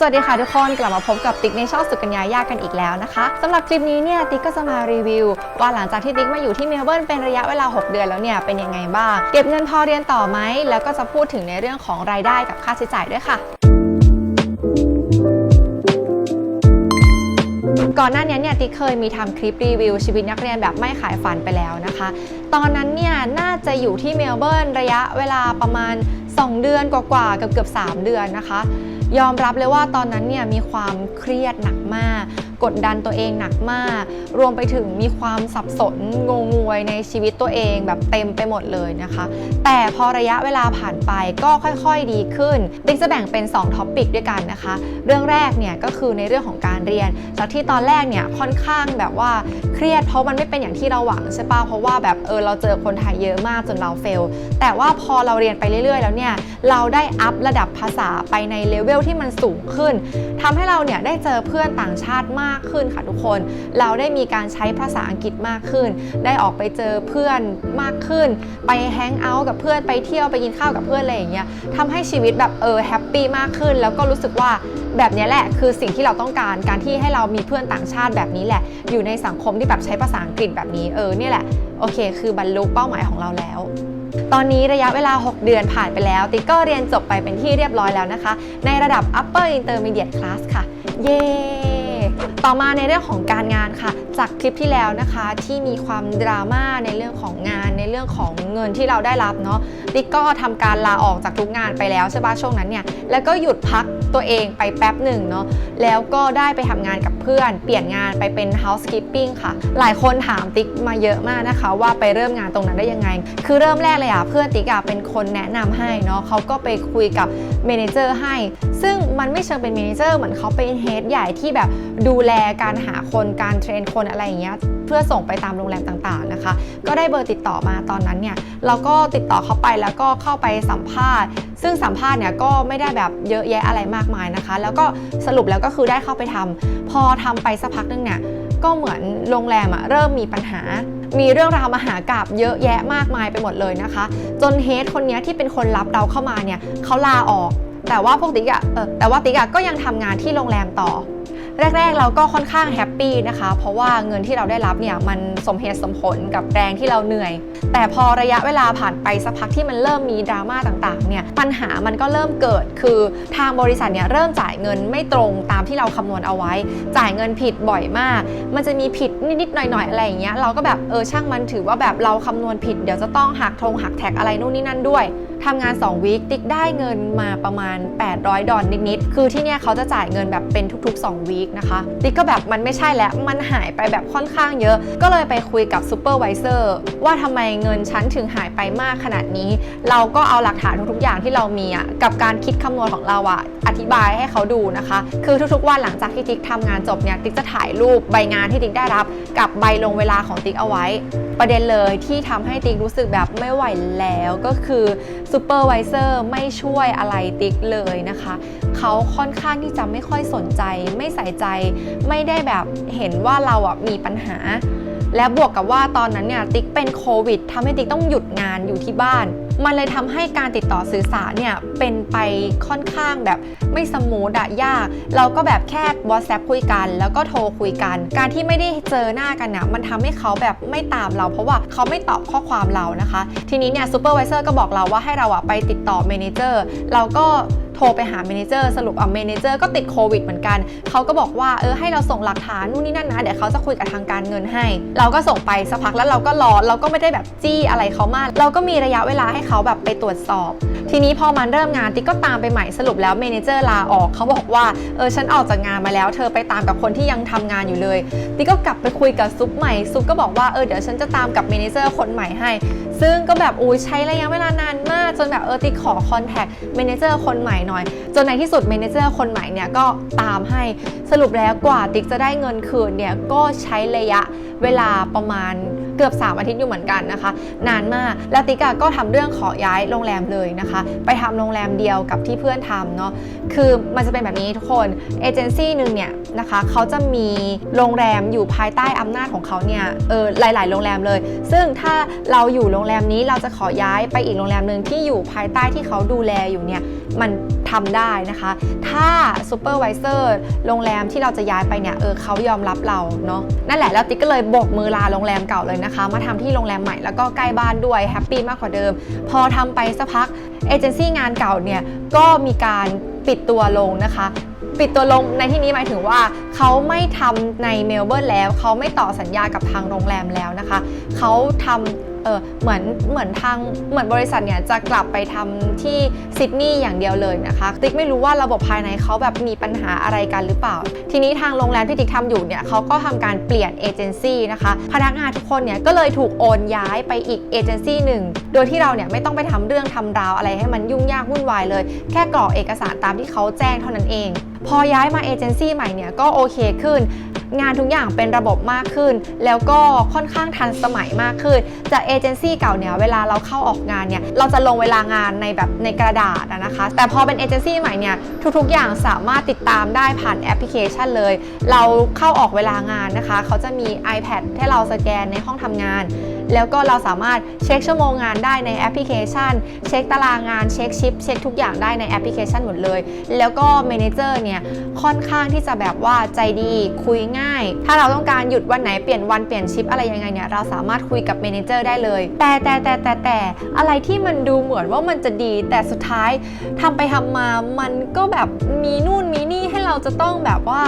สวัสดีค่ะทุกคนกลับมาพบกับติ๊กในช่องสุกัญญายากกันอีกแล้วนะคะสำหรับคลิปนี้เนี่ยติ๊กก็จะมารีวิว ว่าหลังจากที่ติ๊กมาอยู่ที่เมลเบิร์นเป็นระยะเวลา 6 เดือนแล้วเนี่ยเป็นยังไงบ้าง เก็บเงินพอเรียนต่อไหมแล้วก็จะพูดถึงในเรื่องของรายได้กับค่าใช้จ่ายด้วยค่ะก่อนหน้านี้เนี่ยติ๊กเคยมีทำคลิปรีวิวชีวิตนักเรียนแบบไม่ขายฝันไปแล้วนะคะ ตอนนั้นเนี่ยน่าจะอยู่ที่เมลเบิร์นระยะเวลาประมาณ 2 เดือนกว่าๆเกือบเกือบ3เดือนนะคะ ยอมรับเลยว่าตอนนั้นเนี่ยมีความเครียดหนักมาก กดดันตัวเองหนักมาก รวมไปถึงมีความสับสนงงงวยในชีวิตตัวเองแบบเต็มไปหมดเลยนะคะ แต่พอระยะเวลาผ่านไปก็ค่อยๆดีขึ้น ติ๊กจะแบ่งเป็น2ท็อปิกด้วยกันนะคะ เรื่องแรกเนี่ยก็คือในเรื่องของการเรียน จากที่ตอนแรกเนี่ยค่อนข้างแบบว่าเครียดเพราะมันไม่เป็นอย่างที่เราหวังใช่ปะเพราะว่าแบบเออเราเจอคนไทยเยอะมากจนเราเฟล แต่ว่าพอเราเรียนไปเรื่อยๆ แล้วเนี่ยเราได้อัพระดับภาษาไปในเลเวลที่มันสูงขึ้นทำให้เราเนี่ยได้เจอเพื่อนต่างชาติมากากขึ้นค่ะทุกคน เราได้มีการใช้ภาษาอังกฤษมากขึ้น ได้ออกไปเจอเพื่อนมากขึ้น ไปแฮงเอาท์กับเพื่อนไปเที่ยวไปกินข้าวกับเพื่อนอะไรอย่างเงี้ยทำให้ชีวิตแบบเออแฮปปี้มากขึ้น แล้วก็รู้สึกว่าแบบนี้แหละ คือสิ่งที่เราต้องการการที่ให้เรามีเพื่อนต่างชาติแบบนี้แหละ อยู่ในสังคมที่แบบใช้ภาษาอังกฤษแบบนี้เออเนี่ยแหละโอเค คือบรรลุเป้าหมายของเราแล้วตอนนี้ระยะเวลา 6 เดือนผ่านไปแล้ว ติ๊กก็เรียนจบไปเป็นที่เรียบร้อยแล้วนะคะ ในระดับ upper intermediate class ค่ะ เย้ ต่อมาในเรื่องของการงานค่ะ จากคลิปที่แล้วนะคะที่มีความดราม่าในเรื่องของงาน ในเรื่องของเงินที่เราได้รับเนาะติ๊กก็ทำการลาออกจากทุกงานไปแล้วใช่ปะช่วงนั้นเนี่ยแล้วก็หยุดพักตัวเองไปแป๊บหนึ่งเนาะแล้วก็ได้ไปทำงานกับเพื่อน เปลี่ยนงานไปเป็น housekeeping ค่ะ หลายคนถามติ๊กมาเยอะมากนะคะ ว่าไปเริ่มงานตรงนั้นได้ยังไง คือเริ่มแรกเลยอะเพื่อนติ๊กอะเป็นคนแนะนำให้เนาะเขาก็ไปคุยกับเมเนเจอร์ให้ซึ่งมันไม่เชิงเป็นเมนเจอร์เหมือนเขาเป็นเฮดใหญ่ที่แบบดูแลการหาคนการเทรนคนอะไรอย่างเงี้ยเพื่อส่งไปตามโรงแรมต่างๆนะคะ ก็ได้เบอร์ติดต่อมาตอนนั้นเนี่ยเราก็ติดต่อเขาไปแล้วก็เข้าไปสัมภาษณ์ ซึ่งสัมภาษณ์เนี่ยก็ไม่ได้แบบเยอะแยะอะไรมากมายนะคะ แล้วก็สรุปแล้วก็คือได้เข้าไปทำพอทำไปสักพักนึงเนี่ยก็เหมือนโรงแรมอะเริ่มมีปัญหา มีเรื่องราวมหากาบเยอะแยะมากมายไปหมดเลยนะคะ จนเฮดคนนี้ที่เป็นคนรับเราเข้ามาเนี่ยเขาลาออก แต่ว่าพวกติ๊กอะเออแต่ว่าติ๊กอะก็ยังทำงานที่โรงแรมต่อ แรก ๆ เราก็ค่อนข้างแฮปปี้นะคะ เพราะว่าเงินที่เราได้รับเนี่ยมันสมเหตุสมผลกับแรงที่เราเหนื่อย แต่พอระยะเวลาผ่านไปสักพักที่มันเริ่มมีดราม่าต่างๆเนี่ยปัญหามันก็เริ่มเกิดคือทางบริษัทเนี่ยเริ่มจ่ายเงินไม่ตรงตามที่เราคำนวณเอาไว้ จ่ายเงินผิดบ่อยมาก มันจะมีผิดนิดๆหน่อยๆอะไรอย่างเงี้ยเราก็แบบเออช่างมันถือว่าแบบเราคำนวณผิดเดี๋ยวจะต้องหักทงหักแท็กอะไรนู่นนี่นั่นด้วย ทำงาน 2 วีคติ๊กได้เงินมาประมาณ 800 ดอลนิดๆ คือที่เนี่ยเขาจะจ่ายเงินแบบเป็นทุกๆ 2 วีคนะคะ ติ๊กก็แบบมันไม่ใช่แล้ว มันหายไปแบบค่อนข้างเยอะ ก็เลยไปคุยกับซูเปอร์วิเซอร์ว่าทำไมเงินฉันถึงหายไปมากขนาดนี้ เราก็เอาหลักฐานทุกๆ อย่างที่เรามีอะกับการคิดคำนวณของเราอะอธิบายให้เขาดูนะคะ คือทุกๆ วันหลังจากที่ติ๊กทำงานจบเนี่ย ติ๊กจะถ่ายรูปใบงานที่ติ๊กได้รับ กับใบลงเวลาของติ๊กเอาไว้ ประเด็นเลยที่ทำให้ติ๊กรู้สึกแบบไม่ไหวแล้วก็คือซูเปอร์วิเซอร์ไม่ช่วยอะไรติ๊กเลยนะคะ เขาค่อนข้างที่จะไม่ค่อยสนใจ ไม่ใส่ใจ ไม่ได้แบบเห็นว่าเราอะมีปัญหา และบวกกับว่าตอนนั้นเนี่ยติ๊กเป็นโควิดทำให้ติ๊กต้องหยุดงานอยู่ที่บ้าน มันเลยทำให้การติดต่อสื่อสารเนี่ยเป็นไปค่อนข้างแบบไม่สมูทอะยาก เราก็แบบแค่ WhatsApp คุยกัน แล้วก็โทรคุยกัน การที่ไม่ได้เจอหน้ากันนะมันทำให้เขาแบบไม่ตามเรา เพราะว่าเขาไม่ตอบข้อความเรานะคะ ทีนี้เนี่ยซูเปอร์วิเซอร์ก็บอกเราว่าให้เราอะไปติดต่อเมนเจอร์เราก็โทรไปหาเมนเจอร์สรุปอะเมนเจอร์ก็ติดโควิดเหมือนกัน เขาก็บอกว่าเออให้เราส่งหลักฐานนู่นนี่นั่นนะ เดี๋ยวเขาจะคุยกับทางการเงินให้ เราก็ส่งไปสักพักแล้วเราก็รอเราก็ไม่ได้แบบจี้อะไรเขามาก เราก็มีระยะเวลาให้เขาแบบไปตรวจสอบ ทีนี้พอมันเริ่มงานติ๊กก็ตามไปใหม่สรุปแล้วเมนเจอร์ลาออกเขาบอกว่าเออฉันออกจากงานมาแล้ว เธอไปตามกับคนที่ยังทำงานอยู่เลย ติ๊กก็กลับไปคุยกับซุปใหม่ซุปก็บอกว่าเออเดี๋ยวฉันจะตามกับเมนเจอร์คนใหม่ให้ ซึ่งก็แบบอุ้ยใช้ระยะเวลานานมาก จนแบบเออติ๊กขอคอนแทคเมนเจอร์คนใหม่หน่อย จนในที่สุดเมนเจอร์คนใหม่เนี่ยก็ตามให้สรุปแล้วกว่าติ๊กจะได้เงินคืนเนี่ยก็ใช้ระยะเวลาประมาณ เกือบ 3 อาทิตย์อยู่เหมือนกันนะคะ นานมากแล้วติ๊กอะก็ทำเรื่องขอย้ายโรงแรมเลยนะคะ ไปทำโรงแรมเดียวกับที่เพื่อนทำเนาะคือมันจะเป็นแบบนี้ทุกคนเอเจนซี่หนึ่งเนี่ยนะคะเขาจะมีโรงแรมอยู่ภายใต้อำนาจของเขาเนี่ยเออหลาย ๆ โรงแรมเลย ซึ่งถ้าเราอยู่โรงแรมนี้เราจะขอย้ายไปอีกโรงแรมหนึ่งที่อยู่ภายใต้ที่เขาดูแลอยู่เนี่ยมันทำได้นะคะ ถ้าซูเปอร์วิเซอร์โรงแรมที่เราจะย้ายไปเนี่ยเออเขายอมรับเราเนาะนั่นแหละแล้วติ๊กก็เลยบกมือลาโรงแรมเก่าเลยนะคะ มาทำที่โรงแรมใหม่แล้วก็ใกล้บ้านด้วยแฮปปี้มากกว่าเดิม พอทำไปสักพักเอเจนซี่งานเก่าเนี่ยก็มีการปิดตัวลงนะคะปิดตัวลงในที่นี้หมายถึงว่าเขาไม่ทำในเมลเบิร์นแล้ว เขาไม่ต่อสัญญากับทางโรงแรมแล้วนะคะ เขาทำ เออเหมือนเหมือนทางเหมือนบริษัทเนี่ยจะกลับไปทำที่ซิดนีย์อย่างเดียวเลยนะคะติ๊กไม่รู้ว่าระบบภายในเขาแบบมีปัญหาอะไรกันหรือเปล่า ทีนี้ทางโรงแรมที่ติ๊กทำอยู่เนี่ยเขาก็ทำการเปลี่ยนเอเจนซี่นะคะพนักงานทุกคนเนี่ยก็เลยถูกโอนย้ายไปอีกเอเจนซี่หนึ่งโดยที่เราเนี่ยไม่ต้องไปทำเรื่องทำราวอะไรให้มันยุ่งยากวุ่นวายเลย แค่กรอกเอกสารตามที่เขาแจ้งเท่านั้นเองพอย้ายมาเอเจนซี่ใหม่เนี่ยก็โอเคขึ้น งานทุกอย่างเป็นระบบมากขึ้น แล้วก็ค่อนข้างทันสมัยมากขึ้น จากเอเจนซี่เก่าเนี่ยเวลาเราเข้าออกงานเนี่ยเราจะลงเวลางานในแบบในกระดาษนะคะ แต่พอเป็นเอเจนซี่ใหม่เนี่ยทุกๆอย่างสามารถติดตามได้ผ่านแอปพลิเคชันเลย เราเข้าออกเวลางานนะคะ เขาจะมี iPad ให้เราสแกนในห้องทำงานแล้วก็เราสามารถเช็คชั่วโมงงานได้ในแอปพลิเคชัน เช็คตารางงาน เช็คชิป เช็คทุกอย่างได้ในแอปพลิเคชันหมดเลย แล้วก็เมนเจอร์เนี่ยค่อนข้างที่จะแบบว่าใจดีคุยง่าย ถ้าเราต้องการหยุดวันไหนเปลี่ยนวันเปลี่ยนชิปอะไรยังไงเนี่ยเราสามารถคุยกับเมเนเจอร์ได้เลย แต่แต่แต่แต่แต่อะไรที่มันดูเหมือนว่ามันจะดี แต่สุดท้ายทำไปทำมามันก็แบบมีนู่นมีนี่ให้เราจะต้องแบบว่า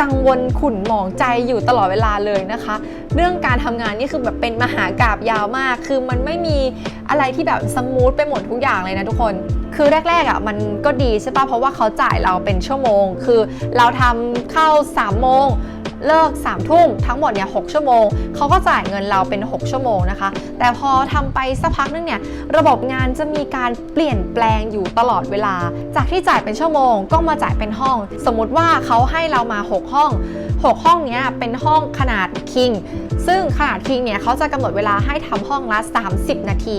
กังวลขุ่นหมองใจอยู่ตลอดเวลาเลยนะคะ เรื่องการทำงานนี่คือแบบเป็นมหากราบยาวมาก คือมันไม่มีอะไรที่แบบสมูทไปหมดทุกอย่างเลยนะทุกคนคือแรกๆอะมันก็ดีใช่ปะเพราะว่าเขาจ่ายเราเป็นชั่วโมง คือเราทำเข้า3โมงเลิก3ามทุ่มทั้งหมดเนี่ยหชั่วโมงเขาก็จ่ายเงินเราเป็น 6 ชั่วโมงนะคะ แต่พอทำไปสักพักนึงเนี่ยระบบงานจะมีการเปลี่ยนแปลงอยู่ตลอดเวลา จากที่จ่ายเป็นชั่วโมง ก็มาจ่ายเป็นห้อง สมมุติว่าเขาให้เรามา 6 ห้อง 6 ห้องเนี้ยเป็นห้องขนาดคิง ซึ่งขนาดคิงเนี่ยเขาจะกำหนดเวลาให้ทำห้องละ 30 นาที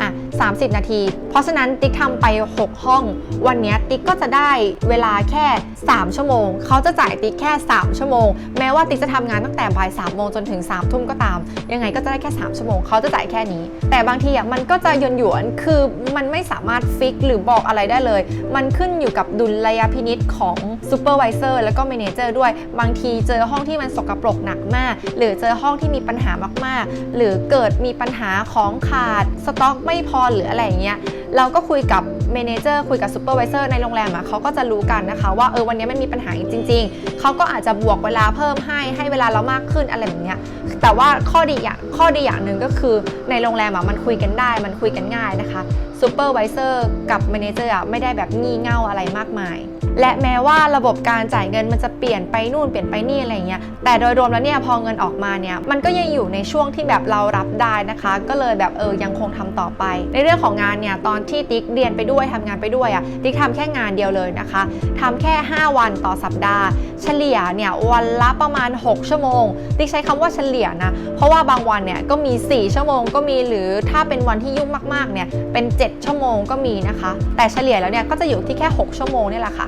อะ30 นาที เพราะฉะนั้นติ๊กทำไป 6 ห้อง วันนี้ติ๊กก็จะได้เวลาแค่ 3 ชั่วโมง เขาจะจ่ายติ๊กแค่ 3 ชั่วโมง แม้ว่าติ๊กจะทำงานตั้งแต่บ่าย3โมงจนถึง3ทุ่มก็ตาม ยังไงก็จะได้แค่ 3 ชั่วโมง เขาจะจ่ายแค่นี้ แต่บางทีอะมันก็จะหยวนหยวนคือมันไม่สามารถฟิกหรือบอกอะไรได้เลย มันขึ้นอยู่กับดุลยพินิษของซูเปอร์วิเซอร์แล้วก็เมนเจอร์ด้วย บางทีเจอห้องที่มันสกปรกหนักมาก หรือเจอห้องที่มีปัญหามากๆ หรือเกิดมีปัญหาของขาดสต็อกไม่พอหรืออะไรอย่างเงี้ยเราก็คุยกับเมนเจอร์คุยกับซูเปอร์วิเซอร์ในโรงแรมอะเขาก็จะรู้กันนะคะ ว่าเออวันนี้มันมีปัญหาจริง ๆ เขาก็อาจจะบวกเวลาเพิ่มให้ให้เวลาเรามากขึ้นอะไรแบบเนี้ยแต่ว่าข้อดีอย่างข้อดีอย่างหนึ่งก็คือในโรงแรมอะมันคุยกันได้มันคุยกันง่ายนะคะ ซูเปอร์วิเซอร์กับเมเนเจอร์อะไม่ได้แบบงี่เง่าอะไรมากมาย และแม้ว่าระบบการจ่ายเงินมันจะเปลี่ยนไปนู่นเปลี่ยนไปนี่อะไรเงี้ยแต่โดยรวมแล้วเนี่ยพอเงินออกมาเนี่ยมันก็ยังอยู่ในช่วงที่แบบเรารับได้นะคะ ก็เลยแบบเออยังคงทำต่อไป ในเรื่องของงานเนี่ยตอนที่ติ๊กเรียนไปด้วยทำงานไปด้วยอะ่ะติ๊กทำแค่งานเดียวเลยนะคะทำแค่ 5 วันต่อสัปดาห์ เฉลี่ยเนี่ยวันละประมาณ 6 ชั่วโมง ติ๊กใช้คำว่าเฉลี่ยนะเพราะว่าบางวันเนี่ยก็มี 4 ชั่วโมงก็มีหรือถ้าเป็นวันที่ยุ่งมากๆเนี่ยเป็น 7ชั่วโมงก็มีนะคะ แต่เฉลี่ยแล้วเนี่ยก็จะอยู่ที่แค่ 6 ชั่วโมงนี่แหละค่ะ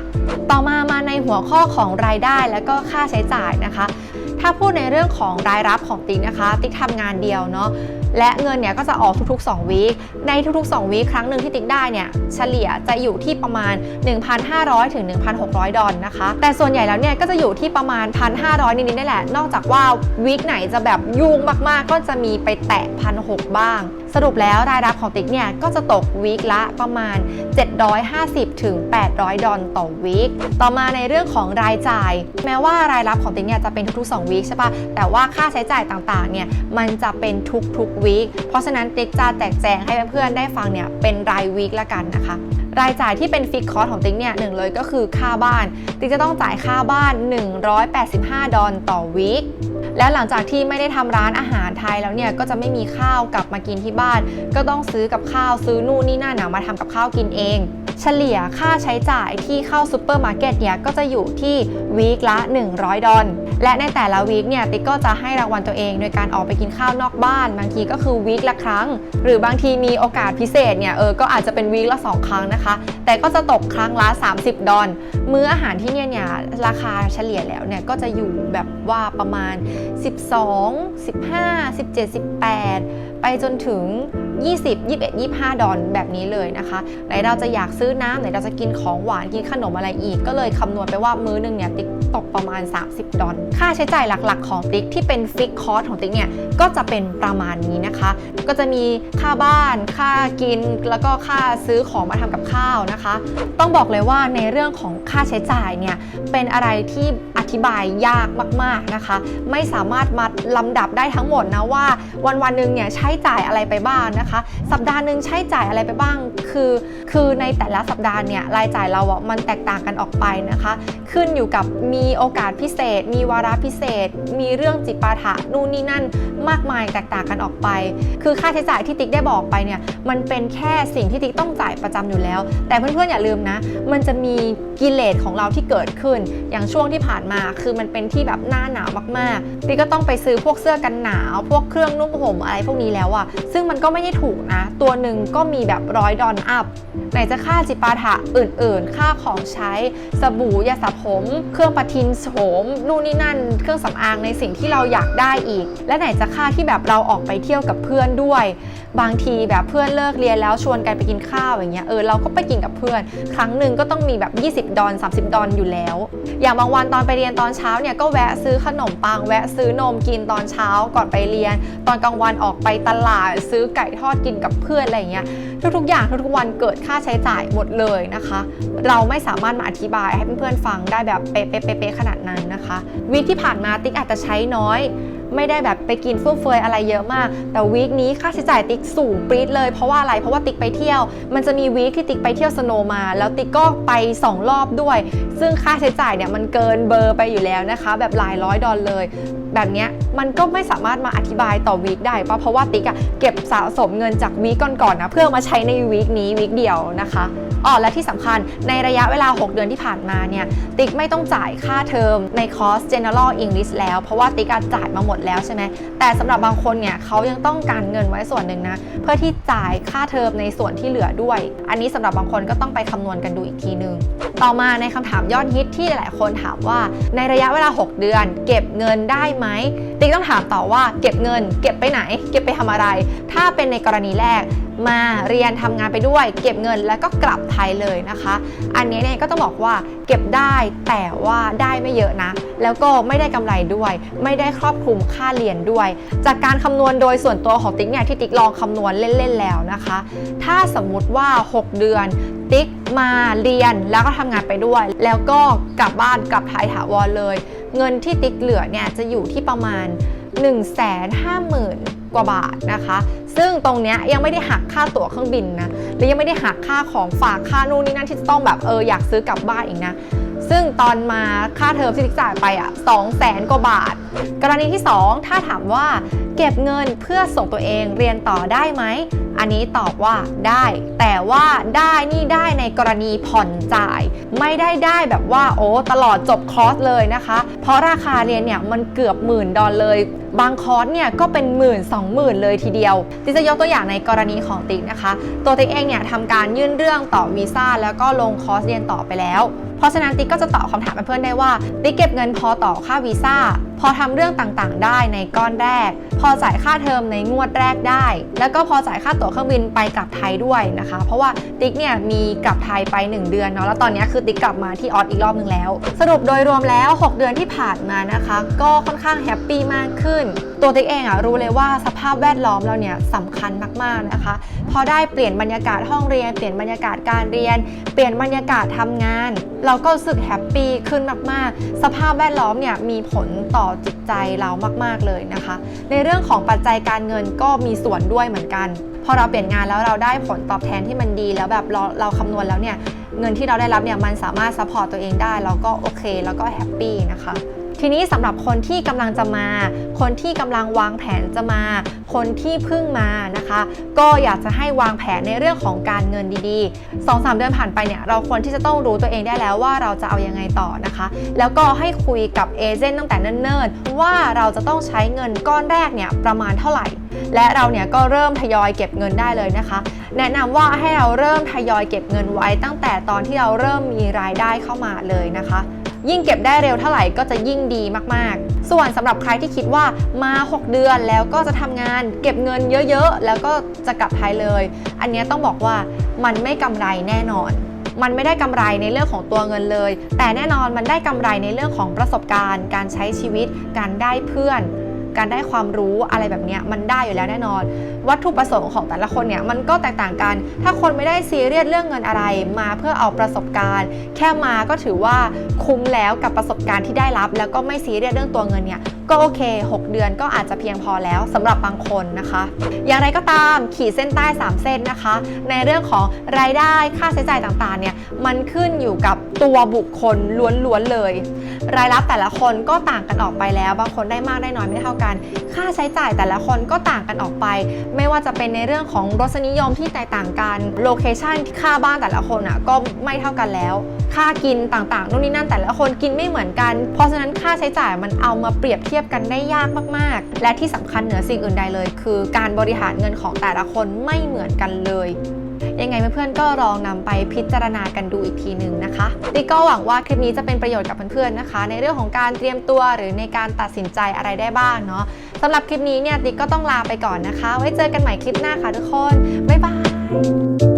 ต่อมามาในหัวข้อของรายได้และก็ค่าใช้จ่ายนะคะ ถ้าพูดในเรื่องของรายรับของติ๊กนะคะ ติ๊กทำงานเดียวเนาะและเงินเนี่ยก็จะออกทุกๆ 2 วีค ในทุกๆ 2 วีคครั้งหนึ่งที่ติ๊กได้เนี่ยเฉลี่ยจะอยู่ที่ประมาณ 1,500 ถึง 1,600 ดอลนะคะ แต่ส่วนใหญ่แล้วเนี่ยก็จะอยู่ที่ประมาณ 1,500 นิดๆนี่แหละ นอกจากว่าวีคไหนจะแบบยุ่งมากๆ ก็จะมีไปแตะ 1,600 บ้าง สรุปแล้วรายรับของติ๊กเนี่ยก็จะตกวีคละประมาณ 750ถึง800 ดอลต่อวีคต่อมาในเรื่องของรายจ่าย แม้ว่ารายรับของติ๊กเนี่ยจะเป็นทุกๆ2วีคใช่ปะแต่ว่าค่าใช้จ่ายต่างๆเนี่ยมันจะเป็นทุกๆวีคเพราะฉะนั้นติ๊กจะแจกแจงให้เพื่อนๆได้ฟังเนี่ยเป็นรายวีคละกันนะคะ รายจ่ายที่เป็นฟิกคอร์สของติ๊กเนี่ยหนึ่งเลยก็คือค่าบ้าน ติ๊กจะต้องจ่ายค่าบ้าน 185 ดอลต่อวีคแล้วหลังจากที่ไม่ได้ทำร้านอาหารไทยแล้วเนี่ยก็จะไม่มีข้าวกลับมากินที่บ้าน ก็ต้องซื้อกับข้าวซื้อนู่นนี่นั่นมาทำกับข้าวกินเอง เฉลี่ยค่าใช้จ่ายที่เข้าซูเปอร์มาร์เก็ตเนี่ยก็จะอยู่ที่วีคละ 100 ดอลและในแต่ละวีคเนี่ยติ๊กก็จะให้รางวัลตัวเอง โดยการออกไปกินข้าวนอกบ้าน บางทีก็คือวีคละครั้ง หรือบางทีมีโอกาสพิเศษเนี่ยเออก็อาจจะเป็นวีคละ 2 ครั้งนะคะ แต่ก็จะตกครั้งละ 30 ดอลมื้ออาหารที่เนี่ยเนี่ยราคาเฉลี่ยแล้วเนี่ยก็จะอยู่แบบว่าประมาณ 12 15 17 18 ไปจนถึง 20 21 25 ดอลแบบนี้เลยนะคะไหนเราจะอยากซื้อน้ำไหนเราจะกินของหวานกินขนมอะไรอีก ก็เลยคำนวณไปว่ามื้อหนึงเนี่ยติ๊กตกประมาณ 30 ดอลค่าใช้จ่ายหลักๆ ของติ๊กที่เป็นฟิกคอร์สของติ๊กเนี่ยก็จะเป็นประมาณนี้นะคะ ก็จะมีค่าบ้าน ค่ากินแล้วก็ค่าซื้อของมาทำกับข้าวนะคะ ต้องบอกเลยว่าในเรื่องของค่าใช้จ่ายเนี่ยเป็นอะไรที่ ธิบายยากมากๆนะคะ ไม่สามารถมาลำดับได้ทั้งหมดนะว่าวันวันหนึ่งเนี่ยใช้จ่ายอะไรไปบ้างนะคะ สัปดาห์หนึ่งใช้จ่ายอะไรไปบ้าง คือ คือในแต่ละสัปดาห์เนี่ยรายจ่ายเราอะมันแตกต่างกันออกไปนะคะ ขึ้นอยู่กับมีโอกาสพิเศษ มีวาระพิเศษ มีเรื่องจิปาถะนู่นนี่นั่นมากมายแตกต่างกันออกไป คือค่าใช้จ่ายที่ติ๊กได้บอกไปเนี่ยมันเป็นแค่สิ่งที่ติ๊กต้องจ่ายประจำอยู่แล้ว แต่เพื่อนๆอย่าลืมนะ มันจะมีกิเลสของเราที่เกิดขึ้น อย่างช่วงที่ผ่านมาคือมันเป็นที่แบบหน้าหนาวมากๆติ๊กก็ต้องไปซื้อพวกเสื้อกันหนาว พวกเครื่องนุ่งห่มอะไรพวกนี้แล้วอะซึ่งมันก็ไม่ได้ถูกนะ ตัวหนึ่งก็มีแบบร้อยดอลอัพไหนจะค่าจิปาถะอื่นๆ ค่าของใช้สบู่ยาสระผม เครื่องประทินโฉมนู่นนี่นั่น เครื่องสำอางในสิ่งที่เราอยากได้อีก และไหนจะค่าที่แบบเราออกไปเที่ยวกับเพื่อนด้วย บางทีแบบเพื่อนเลิกเรียนแล้วชวนกันไปกินข้าวอย่างเงี้ยเออเราก็ไปกินกับเพื่อน ครั้งหนึ่งก็ต้องมีแบบ 20 ดอล30 ดอลอยู่แล้ว อย่างบางวันตอนไปเรียนตอนเช้าเนี่ยก็แวะซื้อขนมปังแวะซื้อนมกินตอนเช้าก่อนไปเรียน ตอนกลางวันออกไปตลาดซื้อไก่ทอดกินกับเพื่อนอะไรเงี้ยทุกๆอย่างทุกๆวันเกิดค่าใช้จ่ายหมดเลยนะคะ เราไม่สามารถมาอธิบายให้เพื่อนๆฟังได้แบบเป๊ะๆขนาดนั้นนะคะ วิธีที่ผ่านมาติ๊กอาจจะใช้น้อย ไม่ได้แบบไปกินฟุ่มเฟือยอะไรเยอะมาก แต่วีคนี้ค่าใช้จ่ายติ๊กสูงปรี๊ดเลยเพราะว่าอะไรเพราะว่าติ๊กไปเที่ยว มันจะมีวีคที่ติ๊กไปเที่ยวสโนมา แล้วติ๊กก็ไป 2 รอบด้วย ซึ่งค่าใช้จ่ายเนี่ยมันเกินเบอร์ไปอยู่แล้วนะคะ แบบหลายร้อยดอลเลย แบบเนี้ยมันก็ไม่สามารถมาอธิบายต่อวีคได้ปะเพราะว่าติ๊กอะเก็บสะสมเงินจากวีคก่อนๆนะเพื่อมาใช้ในวีคนี้วีคเดียวนะคะอ๋อและที่สำคัญในระยะเวลา 6 เดือนที่ผ่านมาเนี่ยติ๊กไม่ต้องจ่ายค่าเทอมในคอร์ส General English แล้ว เพราะว่าติ๊กอะจ่ายมาหมดแล้วใช่ไหมแต่สำหรับบางคนเนี่ยเขายังต้องการเงินไว้ส่วนหนึ่งนะเพื่อที่จ่ายค่าเทอมในส่วนที่เหลือด้วย อันนี้สำหรับบางคนก็ต้องไปคำนวณกันดูอีกทีนึง ต่อมาในคำถามยอดฮิตที่หลายคนถามว่า ในระยะเวลา 6 เดือน เก็บเงินได้ไหมติ๊กต้องถามต่อว่าเก็บเงิน เก็บไปไหน เก็บไปทำอะไร ถ้าเป็นในกรณีแรกมาเรียนทำงานไปด้วย เก็บเงินแล้วก็กลับไทยเลยนะคะ อันนี้เนี่ยก็ต้องบอกว่าเก็บได้แต่ว่าได้ไม่เยอะนะ แล้วก็ไม่ได้กำไรด้วย ไม่ได้ครอบคลุมค่าเรียนด้วย จากการคำนวณโดยส่วนตัวของติ๊กเนี่ยที่ติ๊กลองคำนวณเล่นๆแล้วนะคะ ถ้าสมมุติว่า 6 เดือนติ๊กมาเรียนแล้วก็ทำงานไปด้วย แล้วก็กลับบ้านกลับไทยถาวรเลย เงินที่ติ๊กเหลือเนี่ยจะอยู่ที่ประมาณ 1 5 0 0 0 0กว่าบาทนะคะ ซึ่งตรงเนี้ยยังไม่ได้หักค่าตั๋วเครื่องบินนะ และยังไม่ได้หักค่าของฝากค่านู่นนี่นั่นที่จะต้องแบบเอออยากซื้อกลับบ้านอีกนะ ซึ่งตอนมาค่าเทอมที่ติ๊กจ่ายไปอะ2 0 0แสนกว่าบาท กรณีที่ 2 ถ้าถามว่าเก็บเงินเพื่อส่งตัวเองเรียนต่อได้ไหม อันนี้ตอบว่าได้ แต่ว่าได้นี่ได้ในกรณีผ่อนจ่าย ไม่ได้ได้แบบว่าโอ้ตลอดจบคอร์สเลยนะคะ เพราะราคาเรียนเนี่ยมันเกือบหมื่นดอลเลย บางคอร์สเนี่ยก็เป็นหมื่นสองหมื่นเลยทีเดียวติ๊กจะยกตัวอย่างในกรณีของติ๊กนะคะ ตัวติ๊กเองเนี่ยทำการยื่นเรื่องต่อวีซ่าแล้วก็ลงคอร์สเรียนต่อไปแล้ว เพราะฉะนั้นติ๊กก็จะตอบคำถามเพื่อนๆได้ว่าติ๊กเก็บเงินพอต่อค่าวีซ่า พอทำเรื่องต่างๆ ได้ในก้อนแรก พอจ่ายค่าเทอมในงวดแรกได้ แล้วก็พอจ่ายค่าตั๋วเครื่องบินไปกลับไทยด้วยนะคะ เพราะว่าติ๊กเนี่ยมีกลับไทยไป 1 เดือนเนาะแล้วตอนนี้คือติ๊กกลับมาที่ออสอีกรอบหนึ่งแล้ว สรุปโดยรวมแล้ว 6 เดือนที่ผ่านมานะคะ ก็ค่อนข้างแฮปปี้มากขึ้น ตัวติ๊กเองอะรู้เลยว่าสภาพแวดล้อมเราเนี่ยสำคัญมากๆนะคะ พอได้เปลี่ยนบรรยากาศห้องเรียน เปลี่ยนบรรยากาศการเรียน เปลี่ยนบรรยากาศทำงาน เราก็รู้สึกแฮปปี้ขึ้นมากๆ สภาพแวดล้อมเนี่ยมีผลต่อจิตใจเรามาก ๆ เลยนะคะ ในเรื่องของปัจจัยการเงินก็มีส่วนด้วยเหมือนกัน พอเราเปลี่ยนงานแล้วเราได้ผลตอบแทนที่มันดีแล้วแบบเราเราคำนวณแล้วเนี่ยเงินที่เราได้รับเนี่ยมันสามารถซัพพอร์ตตัวเองได้แล้วก็โอเคแล้วก็แฮปปี้นะคะทีนี้สำหรับคนที่กำลังจะมา คนที่กำลังวางแผนจะมา คนที่เพิ่งมานะคะ ก็อยากจะให้วางแผนในเรื่องของการเงินดีๆ 2-3 เดือนผ่านไปเนี่ยเราควรที่จะต้องรู้ตัวเองได้แล้วว่าเราจะเอายังไงต่อนะคะ แล้วก็ให้คุยกับเอเจนต์ตั้งแต่เนิ่นๆ ว่าเราจะต้องใช้เงินก้อนแรกเนี่ยประมาณเท่าไหร่ และเราเนี่ยก็เริ่มทยอยเก็บเงินได้เลยนะคะ แนะนำว่าให้เราเริ่มทยอยเก็บเงินไว้ตั้งแต่ตอนที่เราเริ่มมีรายได้เข้ามาเลยนะคะ ยิ่งเก็บได้เร็วเท่าไหร่ก็จะยิ่งดีมากๆ ส่วนสำหรับใครที่คิดว่ามา 6 เดือนแล้วก็จะทำงาน เก็บเงินเยอะๆ แล้วก็จะกลับไทยเลย อันเนี้ยต้องบอกว่ามันไม่กำไรแน่นอนมันไม่ได้กำไรในเรื่องของตัวเงินเลย แต่แน่นอนมันได้กำไรในเรื่องของประสบการณ์ การใช้ชีวิต การได้เพื่อน การได้ความรู้อะไรแบบนี้มันได้อยู่แล้วแน่นอน วัตถุประสงค์ของแต่ละคนเนี่ยมันก็แตกต่างกัน ถ้าคนไม่ได้ซีเรียสเรื่องเงินอะไรมาเพื่อเอาประสบการณ์ แค่มาก็ถือว่าคุ้มแล้วกับประสบการณ์ที่ได้รับ แล้วก็ไม่ซีเรียสเรื่องตัวเงินเนี่ยก็โอเค 6 เดือนก็อาจจะเพียงพอแล้วสำหรับบางคนนะคะ อย่างไรก็ตามขีดเส้นใต้ 3 เส้นนะคะ ในเรื่องของรายได้ค่าใช้จ่ายต่างๆเนี่ยมันขึ้นอยู่กับตัวบุคคลล้วนๆเลย รายรับแต่ละคนก็ต่างกันออกไปแล้ว บางคนได้มากได้น้อยไม่เท่ากัน ค่าใช้จ่ายแต่ละคนก็ต่างกันออกไป ไม่ว่าจะเป็นในเรื่องของรสนิยมที่แตกต่างกันโลเคชันค่าบ้านแต่ละคนอะก็ไม่เท่ากันแล้ว ค่ากินต่างๆนู่นนี่นั่นแต่ละคนกินไม่เหมือนกัน เพราะฉะนั้นค่าใช้จ่ายมันเอามาเปรียบเทียบกันได้ยากมากๆ และที่สำคัญเหนือสิ่งอื่นใดเลย คือการบริหารเงินของแต่ละคนไม่เหมือนกันเลย ยังไงเพื่อนๆก็ลองนำไปพิจารณากันดูอีกทีหนึ่งนะคะติ๊กก็หวังว่าคลิปนี้จะเป็นประโยชน์กับเพื่อนๆนะคะ ในเรื่องของการเตรียมตัวหรือในการตัดสินใจอะไรได้บ้างเนาะสำหรับคลิปนี้เนี่ยติ๊กก็ต้องลาไปก่อนนะคะ ไว้เจอกันใหม่คลิปหน้าค่ะทุกคนบ๊ายบาย